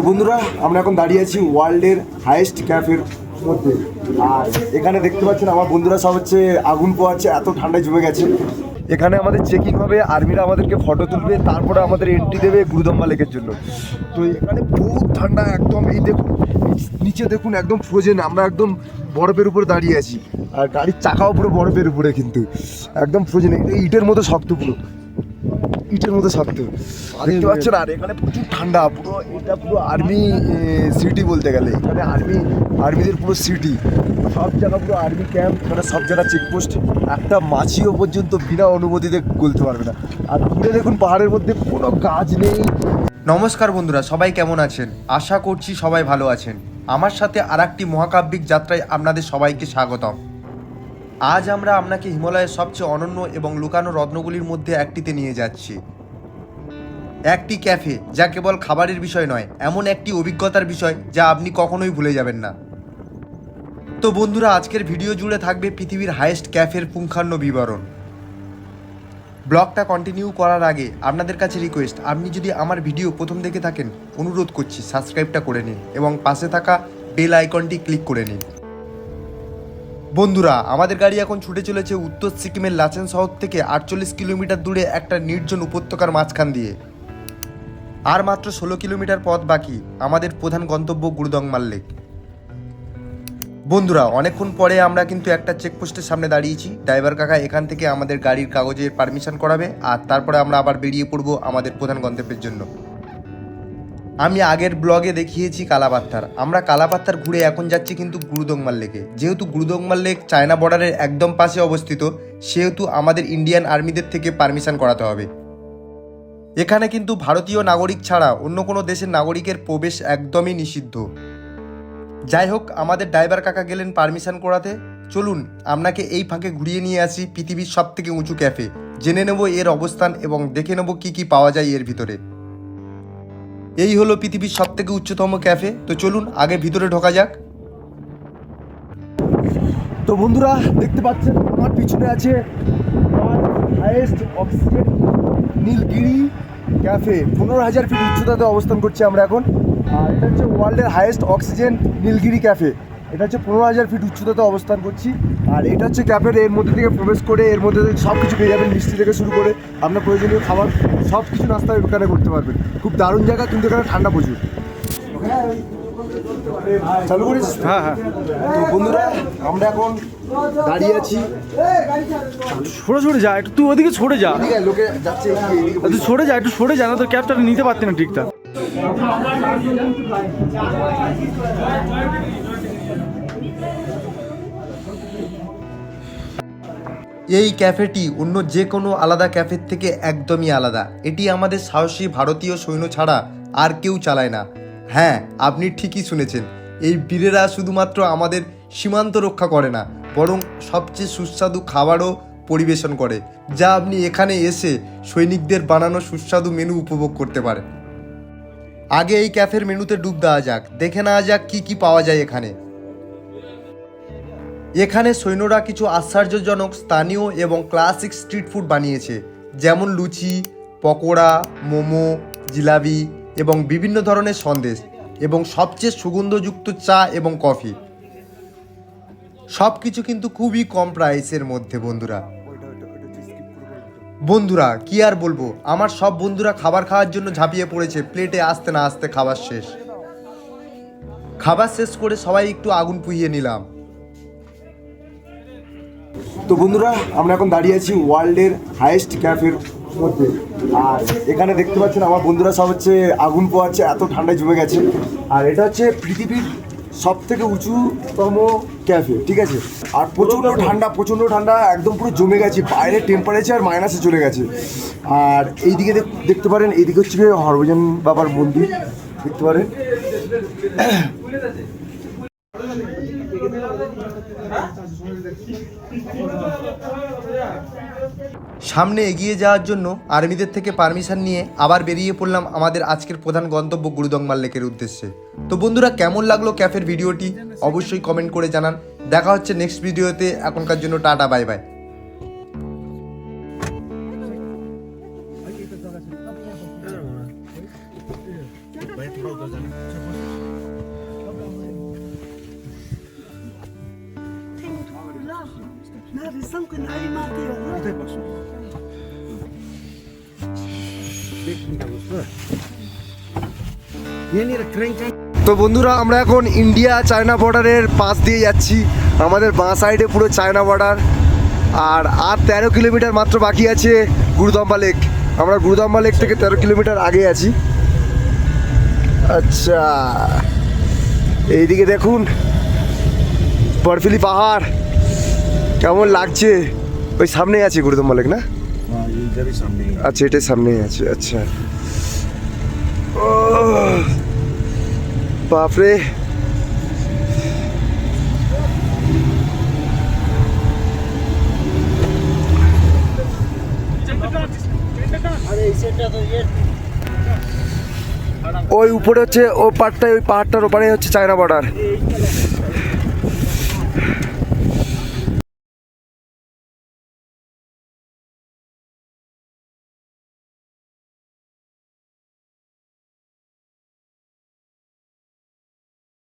তো বন্ধুরা, আমরা এখন দাঁড়িয়ে আছি ওয়ার্ল্ডের হাইয়েস্ট ক্যাফের মধ্যে। আর এখানে দেখতে পাচ্ছেন আমার বন্ধুরা সব হচ্ছে আগুন পোয়াচ্ছে এত ঠান্ডায় জমে গেছে। এখানে আমাদের চেকিং হবে, আর্মিরা আমাদেরকে ফটো তুলবে, তারপরে আমাদের এন্ট্রি দেবে গুরুদম্বা লেকের জন্য। তো এখানে বহুত ঠান্ডা, একদম এই দেখুন, নিচে দেখুন একদম ফ্রোজেন আমরা একদম বরফের উপরে দাঁড়িয়ে আছি। আর গাড়ির চাকাও পুরো বরফের উপরে কিন্তু, একদম ফ্রোজেন ইটের মতো শক্ত পুরো। ইটের মতো শক্ত দেখতে পাচ্ছেন আর এখানে প্রচুর ঠান্ডা পুরো এটা পুরো আর্মি সিটি বলতে গেলে। এখানে আর্মি আর্মিদের পুরো সিটি সব জায়গা পুরো আর্মি ক্যাম্প এখানে সব জায়গা চেকপোস্ট একটা মাছিও পর্যন্ত বিনা অনুমতিতে গলতে পারবে না। আর দূরে দেখুন পাহাড়ের মধ্যে কোনো গাছ নেই। নমস্কার বন্ধুরা সবাই কেমন আছেন? আশা করছি সবাই ভালো আছেন। আমার সাথে আর একটি মহাকাব্যিক যাত্রায় আপনাদের সবাইকে স্বাগতম। আজ আমরা আপনাকে হিমালয়ের সবচেয়ে অনন্য এবং লুকানো রত্নগুলির মধ্যে একটিতে নিয়ে যাচ্ছি। একটি ক্যাফে, যা কেবল খাবারের বিষয় নয়, এমন একটি অভিজ্ঞতার বিষয় যা আপনি কখনোই ভুলে যাবেন না। তো বন্ধুরা, আজকের ভিডিও জুড়ে থাকবে পৃথিবীর হাইয়েস্ট ক্যাফের পুঙ্খান্ন বিবরণ। ব্লগটা কন্টিনিউ করার আগে আপনাদের কাছে রিকোয়েস্ট আপনি যদি আমার ভিডিও প্রথম দেখে থাকেন, অনুরোধ করছি সাবস্ক্রাইবটা করে নিন এবং পাশে থাকা বেল আইকনটি ক্লিক করে নিন। বন্ধুরা, আমাদের গাড়ি এখন ছুটে চলেছে উত্তর সিকিমের লাচেন শহর থেকে আটচল্লিশ কিলোমিটার দূরে একটা নির্জন উপত্যকার মাঝখান দিয়ে। আর মাত্র ষোলো কিলোমিটার পথ বাকি, আমাদের প্রধান গন্তব্য গুরুদংমাল লেক বন্ধুরা, অনেকক্ষণ পরে আমরা কিন্তু একটা চেকপোস্টের সামনে দাঁড়িয়েছি। ড্রাইভার কাকা এখান থেকে আমাদের গাড়ির কাগজের পারমিশন করাবে, আর তারপরে আমরা আবার বেরিয়ে পড়ব আমাদের প্রধান গন্তব্যের জন্য। আমি আগের ব্লগে দেখিয়েছি কালাপাত্থার আমরা কালাপাত্থার ঘুরে এখন যাচ্ছি কিন্তু গুরুদংমাল লেকে। যেহেতু গুরুদংমাল লেক চায়না বর্ডারের একদম পাশে অবস্থিত, সেহেতু আমাদের ইন্ডিয়ান আর্মিদের থেকে পারমিশন করাতে হবে। এখানে কিন্তু ভারতীয় নাগরিক ছাড়া অন্য কোনো দেশের নাগরিকের প্রবেশ একদমই নিষিদ্ধ। যাই হোক, আমাদের ড্রাইভার কাকা গেলেন পারমিশন করাতে। চলুন, আপনাকে এই ফাঁকে ঘুরিয়ে নিয়ে আসি পৃথিবীর সব থেকে উঁচু ক্যাফে। জেনে নেব এর অবস্থান এবং দেখে নেব কি কি পাওয়া যায় এর ভিতরে। এই হলো পৃথিবীর সব থেকে উচ্চতম ক্যাফে। তো চলুন, আগে ভিতরে ঢোকা যাক। তো বন্ধুরা, দেখতে পাচ্ছেন, আমার পিছনে আছে হাইয়েস্ট অক্সিজেন নীলগিরি ক্যাফে। পনেরো হাজার ফিট উচ্চতাতে অবস্থান করছি আমরা এখন। আর এটা হচ্ছে ওয়ার্ল্ডের হাইয়েস্ট অক্সিজেন নীলগিরি ক্যাফে। এটা হচ্ছে পনেরো হাজার ফিট উচ্চতাতে অবস্থান করছি। আর এটা হচ্ছে ক্যাফের এর মধ্যে থেকে প্রবেশ করে এর মধ্যে সব কিছু পেয়ে যাবেন মিষ্টি থেকে শুরু করে আপনার প্রয়োজনীয় খাবার সব কিছু নাস্তা এখানে করতে পারবেন। খুব দারুণ জায়গা কিন্তু এখানে ঠান্ডা প্রচুর। চালু করিস? হ্যাঁ হ্যাঁ। তো বন্ধুরা আমরা এখন দাঁড়িয়ে আছি। সরে সরে যা একটু তুই ওদিকে সরে যা। লোকে যাচ্ছে তুই সরে যা একটু সরে যা না তোর ক্যাবটা নিতে পারতি না ঠিকঠাক। এই ক্যাফেটি অন্য যে কোনো আলাদা ক্যাফের থেকে একদমই আলাদা। এটি আমাদের সাহসী ভারতীয় সৈন্য ছাড়া আর কেউ চালায় না। হ্যাঁ আপনি ঠিকই শুনেছেন। এই বীরেরা শুধুমাত্র আমাদের সীমান্ত রক্ষা করে না, বরং সবচেয়ে সুস্বাদু খাবারও পরিবেশন করে, যা আপনি এখানে এসে সৈনিকদের বানানো সুস্বাদু মেনু উপভোগ করতে পারেন। আগে এই ক্যাফের মেনুতে ডুব দেওয়া যাক। দেখে নেওয়া যাক কি কি পাওয়া যায় এখানে। এখানে সৈন্যরা কিছু আশ্চর্যজনক, স্থানীয় এবং ক্লাসিক স্ট্রিট ফুড বানিয়েছে, যেমন লুচি, পকোড়া, মোমো, জিলাপি এবং বিভিন্ন ধরনের সন্দেশ এবং সবচেয়ে সুগন্ধযুক্ত চা এবং কফি। সব কিছু কিন্তু খুবই কম প্রাইসের মধ্যে, বন্ধুরা। বন্ধুরা, কি আর বলব? আমার সব বন্ধুরা খাবার খাওয়ার জন্য ঝাঁপিয়ে পড়েছে প্লেটে আসতে না আসতে খাবার শেষ। খাবার শেষ করে সবাই একটু আগুন পুহিয়ে নিলাম। তো বন্ধুরা আমরা এখন দাঁড়িয়ে আছি ওয়ার্ল্ডের হাইয়েস্ট ক্যাফের মধ্যে। আর এখানে দেখতে পাচ্ছেন আমার বন্ধুরা সব হচ্ছে আগুন পোয়াচ্ছে এত ঠান্ডায় জমে গেছে। আর এটা হচ্ছে পৃথিবীর সব থেকে উঁচুতম ক্যাফে ঠিক আছে? আর প্রচণ্ড ঠান্ডা প্রচণ্ড ঠান্ডা একদম পুরো জমে গেছে বাইরের টেম্পারেচার মাইনাসে চলে গেছে। আর এইদিকে দেখ- দেখতে পারেন এইদিকে হচ্ছে হরভজন বাবার মন্দির দেখতে পারেন। সামনে এগিয়ে যাওয়ার জন্য আর্মিদের থেকে পারমিশন নিয়ে আবার বেরিয়ে পড়লাম আমাদের আজকের প্রধান গন্তব্য গুরুদংমাল লেকের উদ্দেশ্যে। তো বন্ধুরা, কেমন লাগল ক্যাফের ভিডিওটি? অবশ্যই কমেন্ট করে জানান। দেখা হচ্ছে নেক্সট ভিডিওতে। এখনকার জন্য টাটা, বাই বাই। তো বন্ধুরা, আমরা এখন ইন্ডিয়া চায়না বর্ডারের পাশ দিয়ে যাচ্ছি। আমাদের বাঁ সাইডে পুরো চায়না বর্ডার। আর আর তেরো কিলোমিটার মাত্র বাকি আছে গুরুদম্বা লেক। আমরা গুরুদম্বা লেক থেকে তেরো কিলোমিটার আগে আছি। আচ্ছা। এইদিকে দেখুন, বরফিলি পাহাড়। কেমন লাগছে ওই সামনেই আছে গুরুদম্বা মালিক না আচ্ছা এটার সামনেই আছে আচ্ছা ও বাপরে ওই উপরে হচ্ছে ও পাহাড়টায় ওই পাহাড়টার ওপারে হচ্ছে চায়না বর্ডার